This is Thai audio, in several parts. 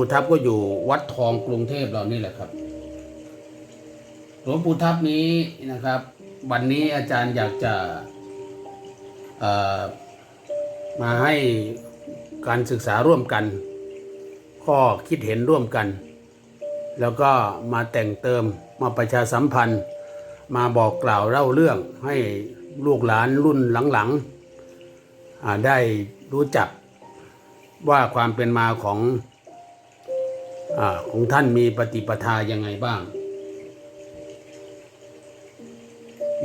ปู่ทับก็อยู่วัดทองกรุงเทพเรานี่แหละครับ หลวงปู่ทับนี้นะครับ วันนี้อาจารย์อยากจะมาให้การศึกษาร่วมกัน ข้อคิดเห็นร่วมกัน แล้วก็มาแต่งเติมมาประชาสัมพันธ์ มาบอกกล่าวเล่าเรื่องให้ลูกหลานรุ่นหลังๆได้รู้จักว่าความเป็นมาของ อของท่านมีปฏิปทายังไงบ้าง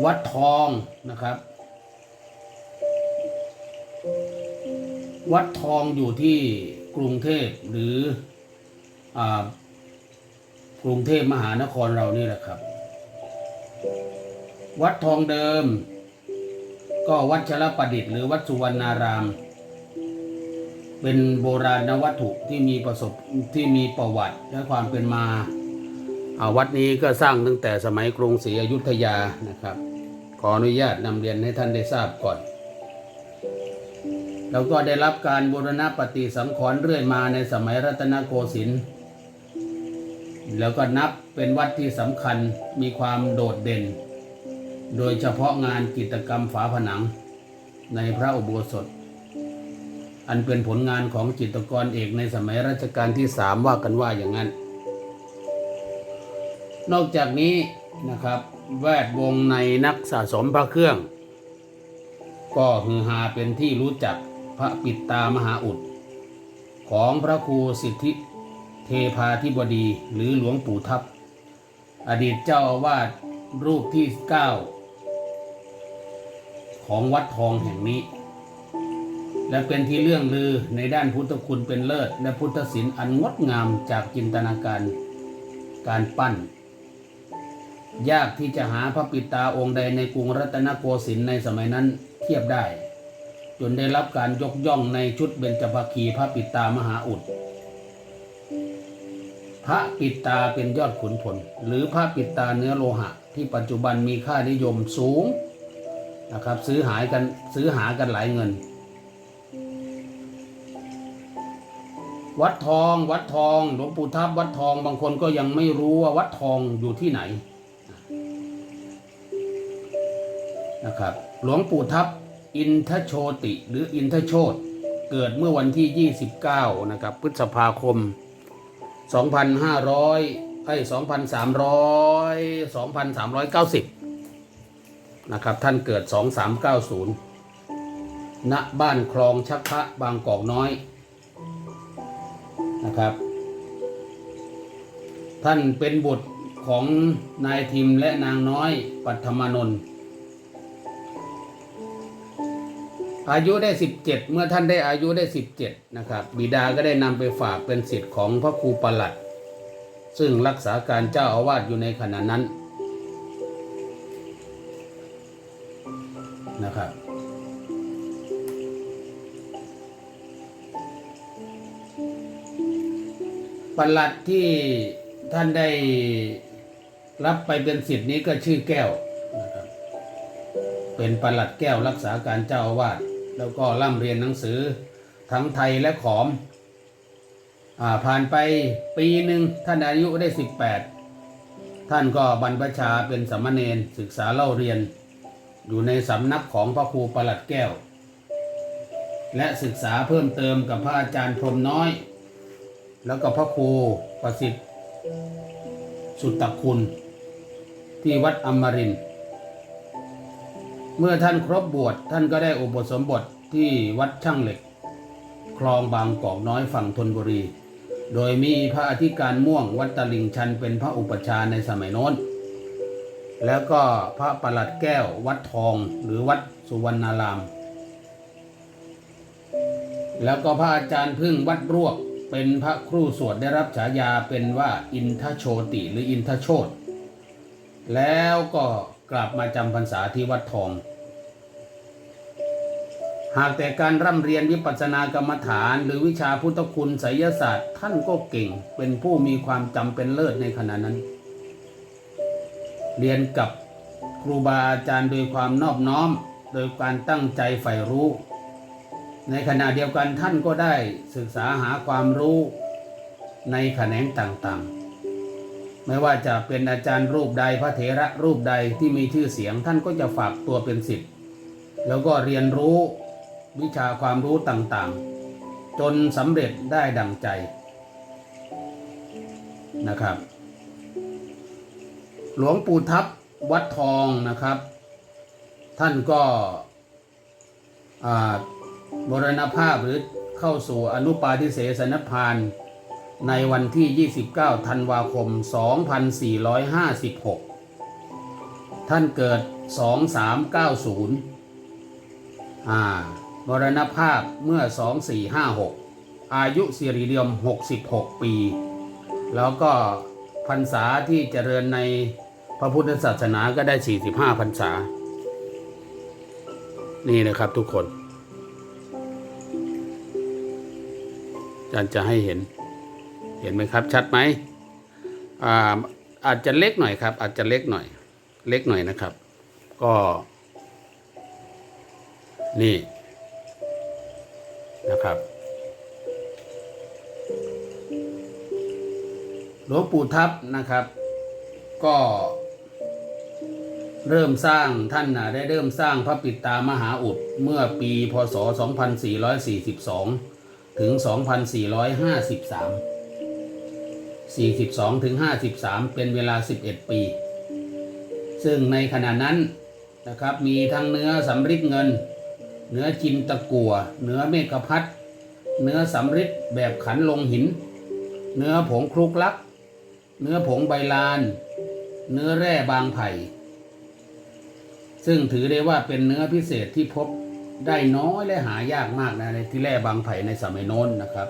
วัดทองนะครับ วัดทองอยู่ที่กรุงเทพหรืออกรุงเทพมหานครเรานี่แหละครับ วัดทองเดิม ก็วัดชลประดิษฐ์หรือวัดสุวรรณาราม เป็นโบราณวัตถุที่มีประสบที่มีประวัติและความเป็นมาวัดนี้ก็สร้างตั้งแต่สมัยกรุงศรีอยุธยานะครับ ขออนุญาตนำเรียนให้ท่านได้ทราบก่อน แล้วก็ได้รับการบูรณะปฏิสังขรณ์เรื่อยมาในสมัยรัตนโกสินทร์แล้วก็นับเป็นวัดที่สำคัญมีความโดดเด่น โดยเฉพาะงานกิจกรรมฝาผนังในพระอุโบสถ อันเป็นผลงานของจิตรกรเอกในสมัยรัชกาลที่สามว่ากันว่าอย่างนั้น นอกจากนี้นะครับ แวดวงในนักสะสมพระเครื่อง ก็ฮือฮาเป็นที่รู้จักพระปิดตามหาอุด ของพระครูสิทธิเทพาธิบดีหรือหลวงปู่ทับอดีตเจ้าอาวาสรูปที่เก้าของวัดทองแห่งนี้ และเป็นที่เรื่องลือในด้านพุทธคุณเป็นเลิศ และพุทธศิลป์อันงดงามจากจินตนาการการปั้น ยากที่จะหาพระปิตาองค์ใดในกรุงรัตนโกสินทร์ในสมัยนั้นเทียบได้ จนได้รับการยกย่องในชุดเบญจภคีพระปิตามหาอุดพระปิตาเป็นยอดขุนพลหรือพระปิตาเนื้อโลหะ ที่ปัจจุบันมีค่านิยมสูงนะครับซื้อหายกันซื้อหากันหลายเงิน วัดทองวัดทองหลวงปู่ทับวัดทองบางคนก็ยังไม่รู้ว่าวัดทองอยู่ที่ไหนนะครับหลวงปู่ทับอินทโชติ หรืออินทโชตเกิดเมื่อวันที่ 29 นะครับ พฤษภาคม 2,500ไอ้2,300 2,390 นะครับ ท่านเกิด 2390 ณ บ้านคลองชักพระบางกอกน้อย นะครับ ท่านเป็นบุตรของนายทิมและนางน้อยปัทมานนท์อายุได้ 17 เมื่อท่านได้อายุได้ 17 นะครับ บิดาก็ได้นำไปฝากเป็นสิทธิ์ของพระครูประหลัด ซึ่งรักษาการเจ้าอาวาสอยู่ในขณะนั้น ประหลัดที่ท่านได้รับไปเป็นสิทธิ์นี้ก็ชื่อแก้วนะครับเป็นประหลัดแก้วรักษาการเจ้าอาวาสแล้วก็ร่ำเรียนหนังสือทั้งไทยและขอมอาผ่านไปปีหนึ่งท่านอายุได้ 18 ท่านก็บรรพชาเป็นสามเณรศึกษาเล่าเรียน อยู่ในสำนักของพระครูประหลัดแก้ว และศึกษาเพิ่มเติมกับพระอาจารย์พรหมน้อย แล้วก็พระครูประสิทธิ์สุตตคุณ ที่วัดอมรินทร์เมื่อท่านครบบวชท่านก็ได้อุปสมบทที่วัดช่างเหล็ก คลองบางกอกน้อยฝั่งธนบุรี โดยมีพระอธิการม่วงวัดตลิงชันเป็นพระอุปชาในสมัยโน้น แล้วก็พระประหลัดแก้ววัดทองหรือวัดสุวรรณาราม แล้วก็พระอาจารย์พึ่งวัดรวก เป็นพระครูสวดได้รับฉายาเป็นว่าอินทโชติหรืออินทโชตแล้วก็กลับมาจำพรรษาที่วัดทอง หากแต่การร่ำเรียนวิปัสสนากรรมฐาน หรือวิชาพุทธคุณไสยศาสตร์ ท่านก็เก่ง เป็นผู้มีความจำเป็นเลิศในขณะนั้น เรียนกับครูบาอาจารย์โดยความนอบน้อม โดยการตั้งใจใฝ่รู้ ในขณะเดียวกันท่านก็ได้ศึกษาหาความรู้ในแขนงต่างๆ ไม่ว่าจะเป็นอาจารย์รูปใดพระเถระรูปใดที่มีชื่อเสียงท่านก็จะฝากตัวเป็นศิษย์แล้วก็เรียนรู้วิชาความรู้ต่างๆ จนสำเร็จได้ดังใจนะครับ หลวงปู่ทับวัดทองนะครับ ท่านก็อ่า มรณภาพหรือเข้าสู่อนุปาทิเสสนพานในวันที่ 29 ธันวาคม 2456 ท่านเกิด 2390อ่ามรณภาพเมื่อ 2456 อายุสิริเดียม 66 ปี แล้วก็พรรษาที่เจริญในพระพุทธศาสนาก็ได้ 45 พรรษา นี่นะครับทุกคน จารย์จะให้เห็น เห็นไหมครับ ชัดไหมอ่าอาจจะเล็กหน่อยครับ อาจจะเล็กหน่อย เล็กหน่อยนะครับ ก็ นี่นะครับหลวงปู่ทับนะครับ ก็เริ่มสร้างท่านนะได้เริ่มสร้างพระปิดตามหาอุดเมื่อปีพศ 2442 ถึง 2453 42 ถึง 53 เป็นเวลา 11 ปี ซึ่งในขณะนั้นนะครับมีทั้งเนื้อสำริดเงิน เนื้อจินตะกัวเนื้อเมฆพัดเนื้อสำริดแบบขันลงหิน เนื้อผงคลุกลัก เนื้อผงใบลาน เนื้อแร่บางไผ่ ซึ่งถือได้ว่าเป็นเนื้อพิเศษที่พบ ได้น้อยและหายากมากนะในที่แร่บางไผ่ในสมัยโน้นนะครับ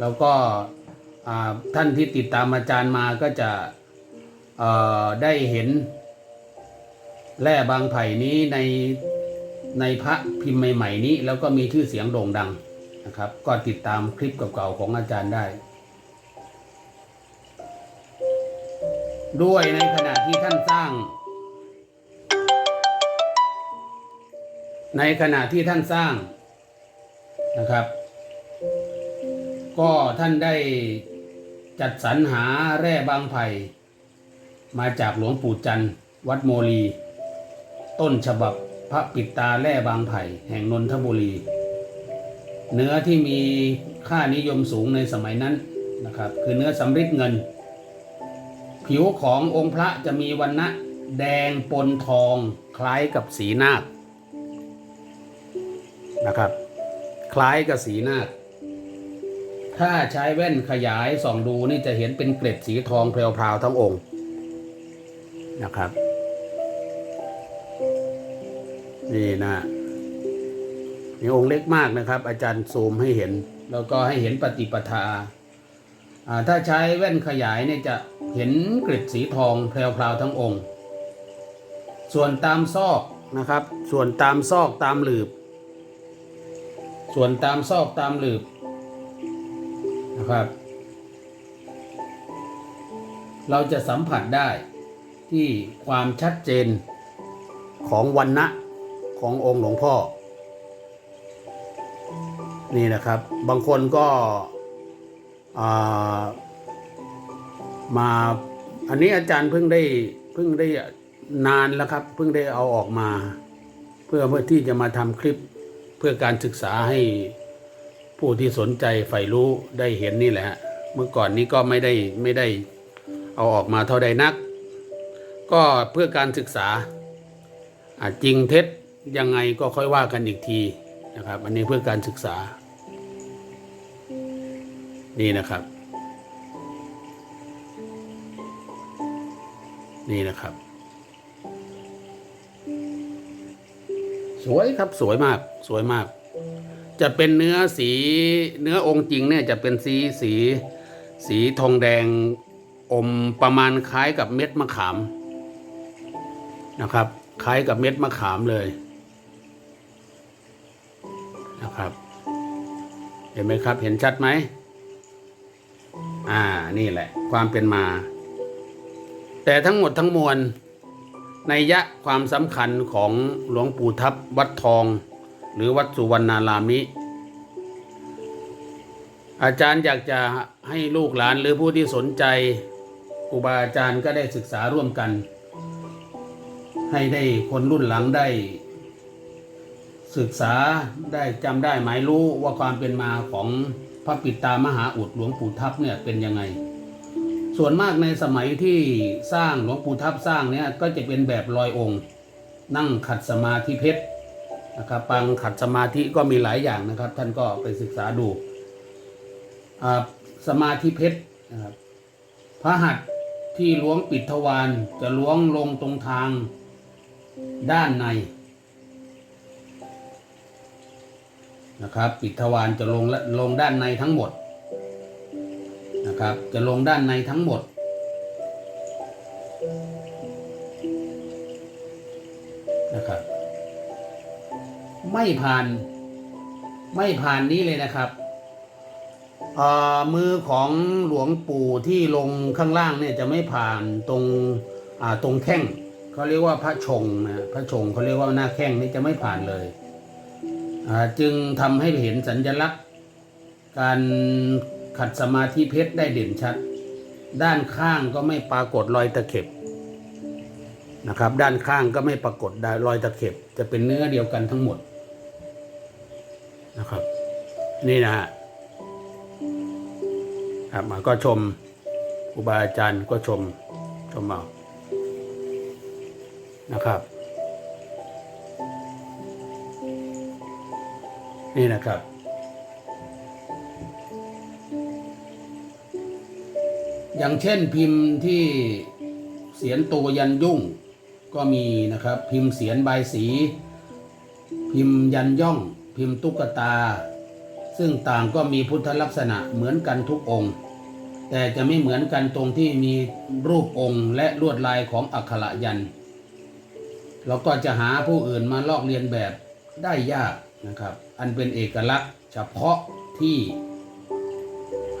แล้วก็ท่านที่ติดตามอาจารย์มาก็จะได้เห็นแร่บางไผ่นี้ในในพระพิมพ์ใหม่ๆนี้ แล้วก็มีชื่อเสียงโด่งดังนะครับ ก็ติดตามคลิปเก่าๆของอาจารย์ได้ ด้วยในขณะที่ท่านสร้าง ในขณะที่ท่านสร้างนะครับ ก็ท่านได้จัดสรรหาแร่บางไผ่มาจากหลวงปู่จันทร์วัดโมลี ต้นฉบับพระปิดตาแร่บางไผ่แห่งนนทบุรี เนื้อที่มีค่านิยมสูงในสมัยนั้นนะครับ คือเนื้อสำริดเงิน ผิวขององค์พระจะมีวันณะแดงปนทองคล้ายกับสีนาค นะครับ คล้ายกับสีนาคถ้าใช้แว่นขยายส่องดูนี่จะเห็นเป็นเกล็ดสีทองแพรวๆทั้งองค์นะครับ นี่นะนี่องค์เล็กมากนะครับ อาจารย์ซูมให้เห็น แล้วก็ให้เห็นปฏิปทาถ้าใช้แว่นขยายเนี่ยจะเห็นเกล็ดสีทองแพรวๆทั้งองค์ ส่วนตามซอกนะครับ ส่วนตามซอกตามหลืบ ส่วนตามซอกตามหลืบนะครับ เราจะสัมผัสได้ที่ความชัดเจนของวันณะขององค์หลวงพ่อ นี่นะครับ บางคนก็ามาอันนี้อาจารย์เพิ่งได้เพิ่งได้นานแล้วครับ เพิ่งได้เอาออกมา เพื่อเพื่อที่จะมาทำคลิป เพื่อการศึกษาให้ผู้ที่สนใจใฝ่รู้ได้เห็นนี่แหละฮะเมื่อก่อนนี้ก็ไม่ได้ไม่ได้เอาออกมาเท่าใดนัก ก็เพื่อการศึกษาจริงเท็จยังไงก็ค่อยว่ากันอีกทีนะครับ อันนี้เพื่อการศึกษา นี่นะครับ นี่นะครับ สวยครับสวยมาก สวยมาก จะเป็นเนื้อสีเนื้อองค์จริงเนี่ยจะเป็นสีสีสีทองแดงอมประมาณคล้ายกับเม็ดมะขามนะครับ คล้ายกับเม็ดมะขามเลยนะครับ เห็นไหมครับเห็นชัดไหมอ่านี่แหละ ความเป็นมา แต่ทั้งหมดทั้งมวลในยยะความสำคัญของหลวงปู่ทับวัดทอง หรือวัดสุวรรณารามิ อาจารย์อยากจะให้ลูกหลานหรือผู้ที่สนใจครูบาอาจารย์ก็ได้ศึกษาร่วมกัน ให้ได้คนรุ่นหลังได้ ศึกษาได้จำได้หมายรู้ว่าความเป็นมาของพระปิตามหาอุดหลวงปู่ทับเนี่ยเป็นยังไง ส่วนมากในสมัยที่สร้างหลวงปู่ทับสร้างเนี่ยก็จะเป็นแบบลอยองค์ นั่งขัดสมาธิเพชร นะครับปังขัดสมาธิก็มีหลายอย่างนะครับ ท่านก็ไปศึกษาดูสมาธิเพชรนะครับพระหัตถ์ที่ล้วงปิดทวารจะล้วงลงตรงทางด้านในนะครับ ปิดทวารจะลงและลงด้านในทั้งหมดนะครับ จะลงด้านในทั้งหมดนะครับ ไม่ผ่าน ไม่ผ่านนี้เลยนะครับมือของหลวงปู่ที่ลงข้างล่างเนี่ยจะไม่ผ่านตรงตรงแข้งเขาเรียกว่าพระชงนะพระชงเขาเรียกว่าหน้าแข้งนี่จะไม่ผ่านเลย จึงทำให้เห็นสัญลักษณ์ การขัดสมาธิเพชรได้เด่นชัด ด้านข้างก็ไม่ปรากฏรอยตะเข็บนะครับ ด้านข้างก็ไม่ปรากฏรอยตะเข็บ จะเป็นเนื้อเดียวกันทั้งหมด นะครับ นี่นะฮะครับมาก็ชมครูบาอาจารย์ก็ชมชมเอานะครับ นี่นะครับ อย่างเช่นพิมพ์ที่เสียนโตยันยุ่งก็มีนะครับ พิมพ์เสียนใบสี พิมพ์ยันย่อง พิมพ์ตุ๊กตา ซึ่งต่างก็มีพุทธลักษณะเหมือนกันทุกองค์ แต่จะไม่เหมือนกันตรงที่มีรูปองค์และลวดลายของอักขระยันแล้วก็จะหาผู้อื่นมาลอกเลียนแบบได้ยากนะครับ อันเป็นเอกลักษณ์เฉพาะที่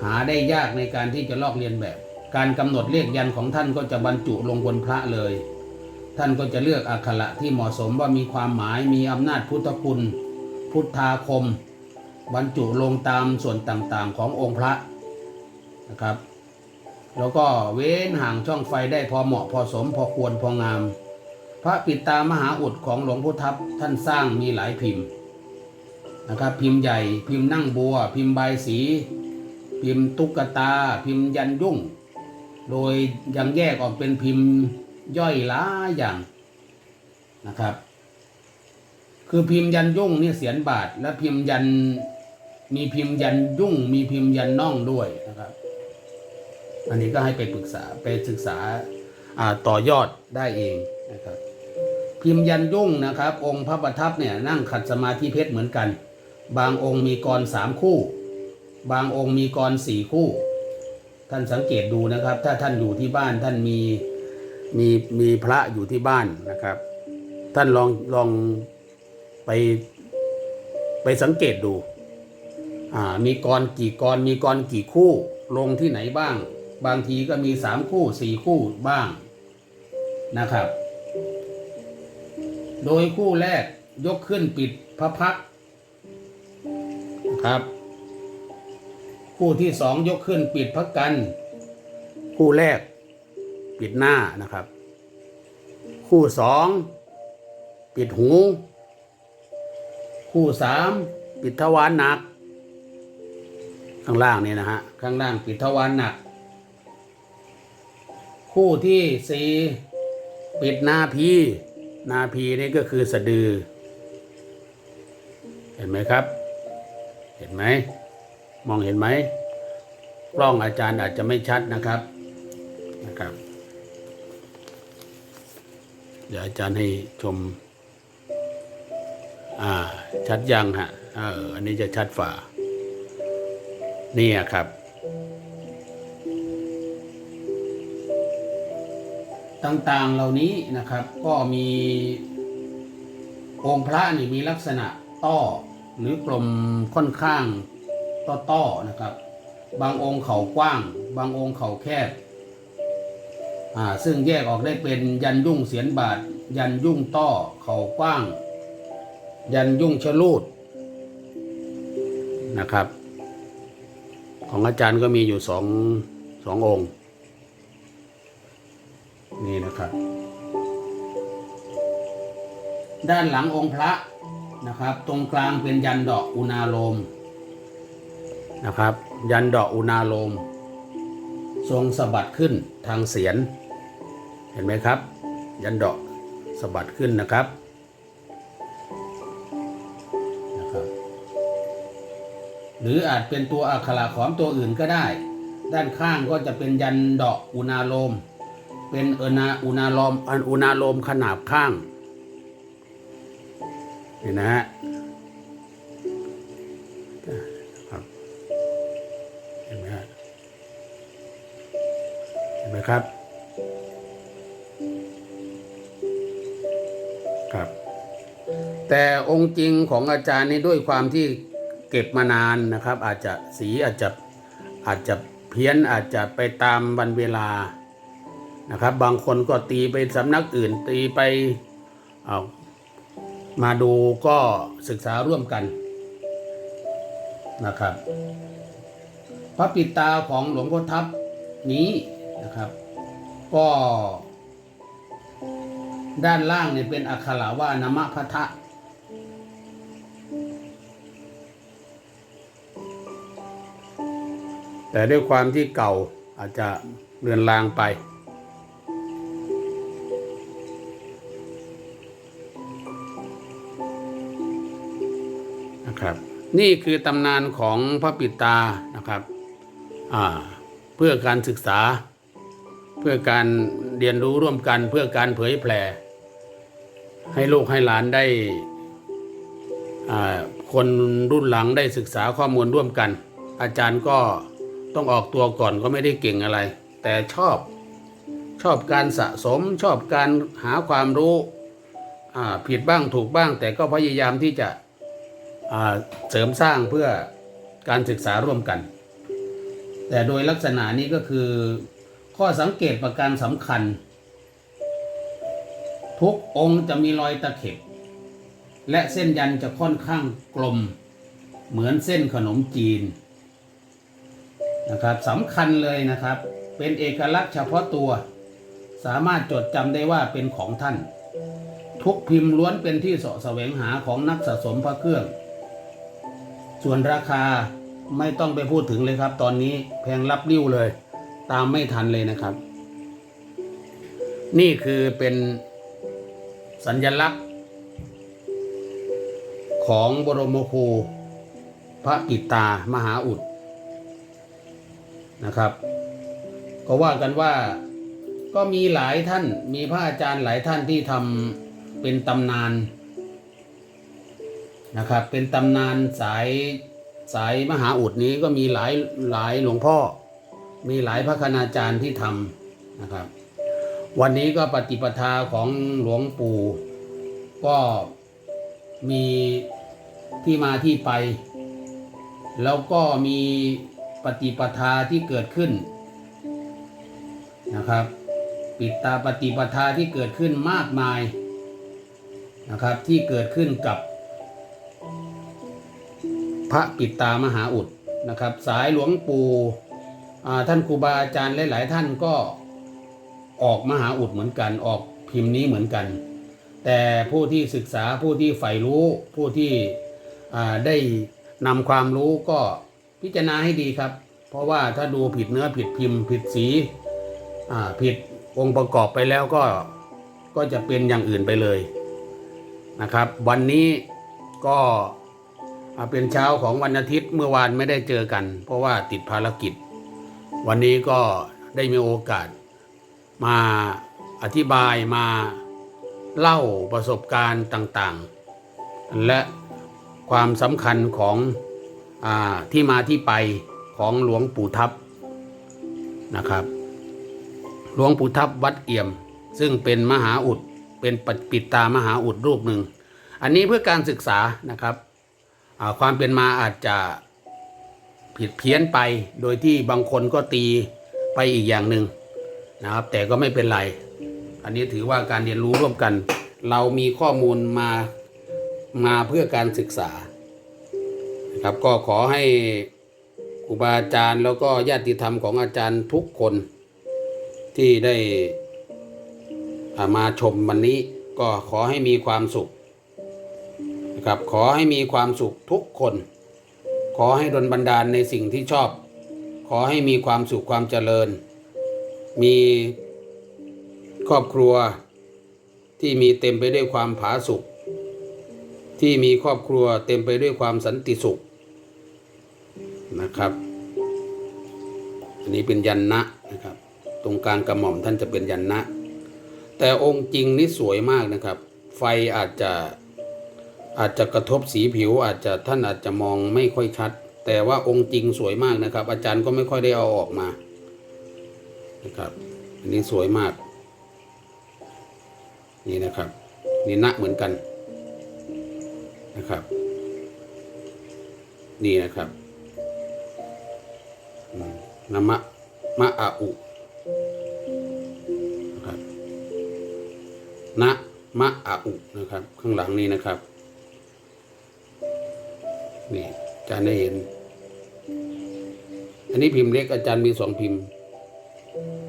หาได้ยากในการที่จะลอกเลียนแบบ การกำหนดเลขยันของท่านก็จะบรรจุลงบนพระเลย ท่านก็จะเลือกอักขระที่เหมาะสมว่ามีความหมายมีอำนาจพุทธคุณ พุทธาคม บรรจุลงตามส่วนต่างๆขององค์พระนะครับ แล้วก็เว้นห่างช่องไฟได้พอเหมาะพอสมพอควรพองาม พระปิดตามหาอุดของหลวงพุทธับท่านสร้างมีหลายพิมพ์นะครับพิมพ์ใหญ่พิมพ์นั่งบัว พิมพ์ใบสี พิมพ์ตุ๊กตา พิมพ์ยันยุ่ง โดยยังแยกออกเป็นพิมพ์ย่อยหลายอย่างนะครับ คือพิมพ์ยันยุ่งเนี่ยเสียนบาท และพิมพ์ยันมีพิมพ์ยันยุ่ง มีพิมพ์ยันน่องด้วยนะครับ อันนี้ก็ให้ไปปรึกษาไปศึกษาอ่าต่อยอดได้เองนะครับ พิมพ์ยันยุ่งนะครับ องค์พระประทับเนี่ยนั่งขัดสมาธิเพชรเหมือนกัน บางองค์มีกรสามคู่ บางองค์มีกรสี่คู่ ท่านสังเกตดูนะครับ ถ้าท่านอยู่ที่บ้านท่านมีมีมีพระอยู่ที่บ้านนะครับ ท่านลองลอง ไปไปสังเกตดู อ่า มีกรกี่กร มีกรกี่คู่ ลงที่ไหนบ้าง บางทีก็มีสามคู่สี่คู่บ้างนะครับ โดยคู่แรกยกขึ้นปิดพระพักครับ คู่ที่สองยกขึ้นปิดพระกัน คู่แรก ปิดหน้านะครับ คู่สองปิดหู คู่สามปิดทวารหนัก ข้างล่างนี่นะฮะ ข้างล่างปิดทวารหนัก คู่ที่สี่ปิดนาพีนาพีนี่ก็คือสะดือ เห็นไหมครับ เห็นไหม มองเห็นไหมกล้องอาจารย์อาจจะไม่ชัดนะครับนะครับ เดี๋ยวอาจารย์ให้ชม อ่า ชัดยังฮะเอออันนี้จะชัดฝ่านี่ครับ ต่างๆเหล่านี้นะครับ ก็มีองค์พระนี่มีลักษณะต้อหรือกลมค่อนข้างต้อๆนะครับ บางองค์เขากว้าง บางองค์เขาแคบอ่าซึ่งแยกออกได้เป็นยันยุ่งเสียนบาท ยันยุ่งต้อเขากว้าง ยันยุ่งชะลูดนะครับ ของอาจารย์ก็มีอยู่สองสององค์ นี่นะครับ ด้านหลังองค์พระนะครับ ตรงกลางเป็นยันดอกอุณาโลมนะครับ ยันดอกอุณาโลม ทรงสะบัดขึ้นทางเสียน เห็นไหมครับ ยันดอกสะบัดขึ้นนะครับนะครับ หรืออาจเป็นตัวอักขระของตัวอื่นก็ได้ ด้านข้างก็จะเป็นยันดอกอุณาโลม เป็นเอนาอุณาโลมอันอุณาโลมขนาบข้างเห็นนะฮะครับเห็นไหมฮะเห็นไหมครับครับ แต่องค์จริงของอาจารย์นี่ด้วยความที่ เก็บมานานนะครับ อาจจะสีอาจจะอาจจะเพี้ยนอาจจะไปตามวันเวลานะครับ บางคนก็ตีไปสำนักอื่น ตีไปเอามาดูก็ศึกษาร่วมกันนะครับ พระปิตาของหลวงพ่อทับนี้นะครับ ก็ ด้านล่างเนี่ยเป็นอักขระว่านามะพัทะ แต่ด้วยความที่เก่าอาจจะเลือนลางไป นะครับ นี่คือตำนานของพระปิตานะครับเพื่อการศึกษา เพื่อการเรียนรู้ร่วมกันเพื่อการเผยแผ่ ให้ลูกให้หลานได้คนรุ่นหลังได้ศึกษาข้อมูลร่วมกัน อาจารย์ก็ ต้องออกตัวก่อนก็ไม่ได้เก่งอะไร แต่ชอบชอบการสะสมชอบการหาความรู้ผิดบ้างถูกบ้าง แต่ก็พยายามที่จะเสริมสร้างเพื่อการศึกษาร่วมกัน แต่โดยลักษณะนี้ก็คือข้อสังเกตประการสำคัญ ทุกองค์จะมีรอยตะเข็บ และเส้นยันจะค่อนข้างกลมเหมือนเส้นขนมจีน นะครับสำคัญเลยนะครับ เป็นเอกลักษณ์เฉพาะตัว สามารถจดจำได้ว่าเป็นของท่าน ทุกพิมพ์ล้วนเป็นที่เสาะแสวงหาของนักสะสมพระเครื่อง ส่วนราคาไม่ต้องไปพูดถึงเลยครับ ตอนนี้แพงรับริ้วเลย ตามไม่ทันเลยนะครับ นี่คือเป็นสัญลักษณ์ ของบรมครูพระปิตามหาอุด นะครับ ก็ว่ากันว่าก็มีหลายท่านมีพระอาจารย์หลายท่านที่ทำเป็นตำนานนะครับ เป็นตำนานสายสายมหาอุดนี้ก็มีหลายหลายหลวงพ่อ มีหลายพระคณาจารย์ที่ทำนะครับ วันนี้ก็ปฏิปทาของหลวงปู่ก็มีที่มาที่ไป แล้วก็มี ปฏิปทาที่เกิดขึ้นนะครับ ปิดตาปฏิปทาที่เกิดขึ้นมากมายนะครับที่เกิดขึ้นกับ พระปิดตามหาอุดนะครับ สายหลวงปู่ท่านครูบาอาจารย์หลาย ๆ ท่านก็ออกมหาอุดเหมือนกันออกพิมพ์นี้เหมือนกัน แต่ผู้ที่ศึกษาผู้ที่ใฝ่รู้ผู้ที่ได้นำความรู้ก็ พิจารณาให้ดีครับ เพราะว่าถ้าดูผิดเนื้อผิดพิมพ์ผิดสีผิดองค์ประกอบไปแล้วก็ก็จะเป็นอย่างอื่นไปเลยนะครับ วันนี้ก็เป็นเช้าของวันอาทิตย์เมื่อวานไม่ได้เจอกัน เพราะว่าติดภารกิจ วันนี้ก็ได้มีโอกาสมาอธิบายมาเล่าประสบการณ์ต่างๆ และความสำคัญของ ที่มาที่ไปของหลวงปู่ทับนะครับ หลวงปู่ทับวัดเอี่ยม ซึ่งเป็นมหาอุดเป็นปปิดตามหาอุดรูปหนึ่ง อันนี้เพื่อการศึกษานะครับความเป็นมาอาจจะผิดเพี้ยนไป โดยที่บางคนก็ตีไปอีกอย่างหนึ่งนะครับ แต่ก็ไม่เป็นไร อันนี้ถือว่าการเรียนรู้ร่วมกัน เรามีข้อมูลมามาเพื่อการศึกษา ครับก็ขอให้ครูบาอาจารย์แล้วก็ญาติธรรมของอาจารย์ทุกคนที่ได้ามาชมวันนี้ก็ขอให้มีความสุขนะครับขอให้มีความสุขทุกคน ขอให้ดลบันดาลในสิ่งที่ชอบ ขอให้มีความสุขความเจริญ มีครอบครัวที่มีเต็มไปด้วยความผาสุกที่มีครอบครัวเต็มไปด้วยความสันติสุข นะครับ อันนี้เป็นยันนะนะครับ ตรงกลางกระหม่อมท่านจะเป็นยันนะ แต่องค์จริงนี่สวยมากนะครับ ไฟอาจจะอาจจะกระทบสีผิว อาจจะท่านอาจจะมองไม่ค่อยชัด แต่ว่าองค์จริงสวยมากนะครับ อาจารย์ก็ไม่ค่อยได้เอาออกมานะครับ อันนี้สวยมาก นี่นะครับนี่นะเหมือนกันนะครับ นี่นะครับ นะมะมะอาอุนะครับนะมะอาอุนะครับ ข้างหลังนี้นะครับนี่อาจารย์ได้เห็น อันนี้พิมพ์เล็กอาจารย์มีสองพิมพ์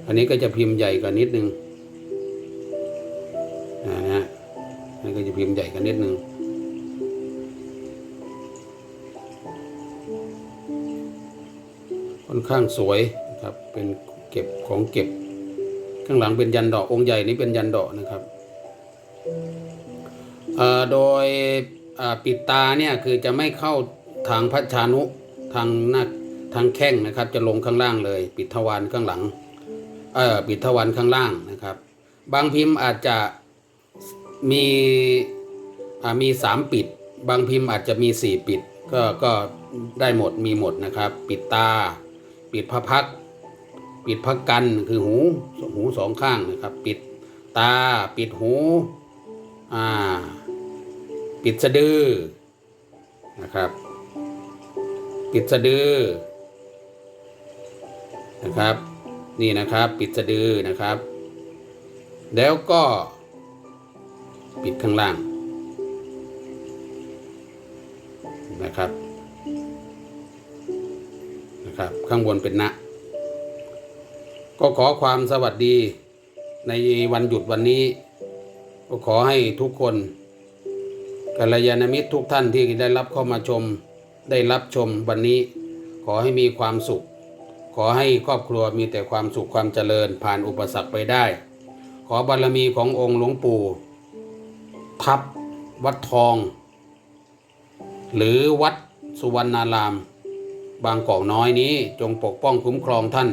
อันนี้ก็จะพิมพ์ใหญ่กว่านิดนึงนะฮะนี่ก็จะพิมพ์ใหญ่กันนิดนึง อนข้างสวยครับเป็นเก็บของเก็บ ข้างหลังเป็นยันดอกองค์ใหญ่นี้เป็นยันดอกนะครับโดยปิดตาเนี่ยคือจะไม่เข้าทางพัชชานุทางหน้าทางแข้งนะครับ จะลงข้างล่างเลย ปิดทวารข้างหลังเออปิดทวารข้างล่างนะครับ บางพิมพ์อาจจะมีมีสามปิด บางพิมพ์อาจจะมีสี่ปิด ก็ก็ได้หมดมีหมดนะครับ ปิดตา ปิดพระพัก ปิดพระกันคือหูหูสองข้างนะครับ ปิดตาปิดหูอ่าปิดสะดือนะครับ ปิดสะดือนะครับ นี่นะครับ ปิดสะดือนะครับ แล้วก็ปิดข้างล่างนะครับ ครับ ข้างบนเป็นนะ ก็ขอความสวัสดีในวันหยุดวันนี้ ก็ขอให้ทุกคนกัลยาณมิตรทุกท่านที่ได้รับเข้ามาชม ได้รับชมวันนี้ ขอให้มีความสุข ขอให้ครอบครัวมีแต่ความสุขความเจริญผ่านอุปสรรคไปได้ ขอบารมีขององค์หลวงปู่ทับวัดทอง หรือวัดสุวรรณาราม บางกอกน้อยนี้จงปกป้องคุ้มครองท่าน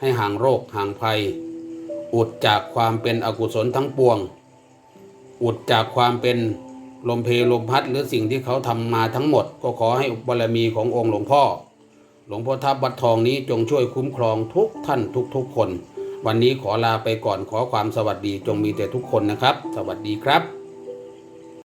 ให้ห่างโรคห่างภัย อุดจากความเป็นอกุศลทั้งปวง อุดจากความเป็นลมเพลลมพัดหรือสิ่งที่เขาทำมาทั้งหมด ก็ขอให้บารมีขององค์หลวงพ่อ หลวงพ่อทับวัดทองนี้จงช่วยคุ้มครองทุกท่านทุกๆคน วันนี้ขอลาไปก่อนขอความสวัสดีจงมีแต่ทุกคนนะครับ สวัสดีครับ